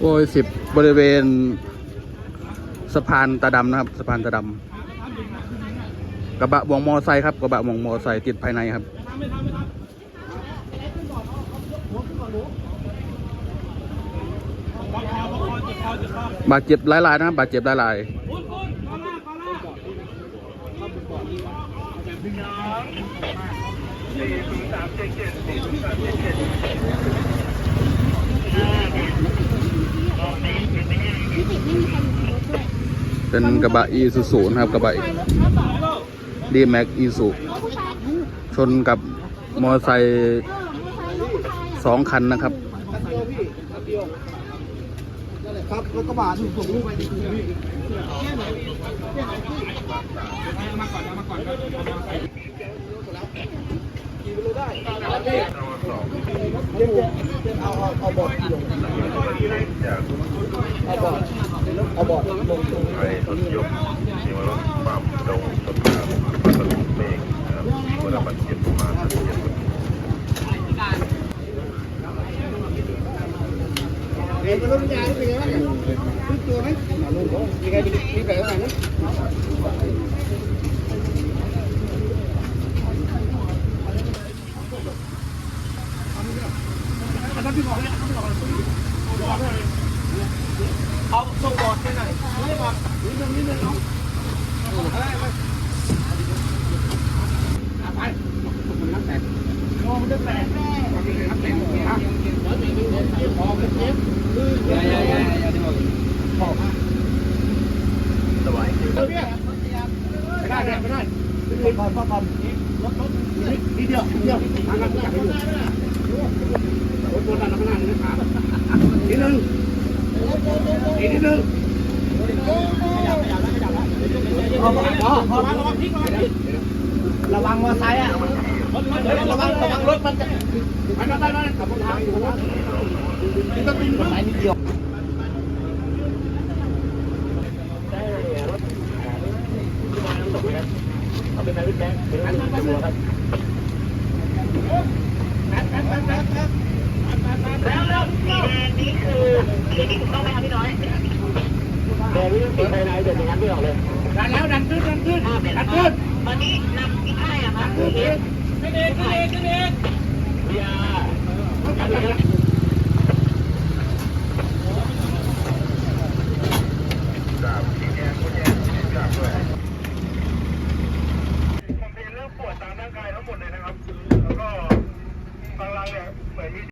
โอ้ยสิบบริเวณสะพานตาดำนะครับ สะพานตาดำกระบะวงมอไซค์ครับกระบะวงมอไซค์ติดภายในครับบาดเจ็บหลายๆนะครับบาดเจ็บหลายๆ เป็นกระบะอีซูซูนะครับกระบะดีแม็กอีซูชนกับมอเตอร์ไซค์สองคันนะครับครับรถกระบะถูกส่งลูกไปดีพี่เอาเอาเอาบอร์ดลงเอาบอดเอาบอด ลงลงไปรถยกมีรถปั๊มตรงต้นทางรถเบรกนะครับเวลาบาดเจ็บประมาณนั้นเจ็บเห็นรถยางเป็นไงบ้างขึ้นตัวไหมมีใครมีแผลอะไรนะเอาส่งบอร์ดไปหน่อยนิดนึงนิดนึงเอาไปมันน้ำแตกมองมันจะแตกน้ำแตกนะพอเป็นเทปอย่าอย่าอย่าอย่าที่บอกพอสบายไม่ได้ไม่ได้ไม่ได้พอพอพอรถรถนิดเดียวเดียวทางการจับให้ดูรถตัวด้านข้างหน้านี่นะ ระวังพลิกระวังมอไซค์อะระวังระวังรถมันจะไปไปไปขับบนทางอยู่นะนี่ต้องเป็น มอไซค์นิดเดียวดันแล้วดันขึ้นดันขึ้นดันขึ้นตอนนี้นำที่ค่ายอะครับขึ้นเองขึ้นเองขึ้นเองขึ้นเองอย่า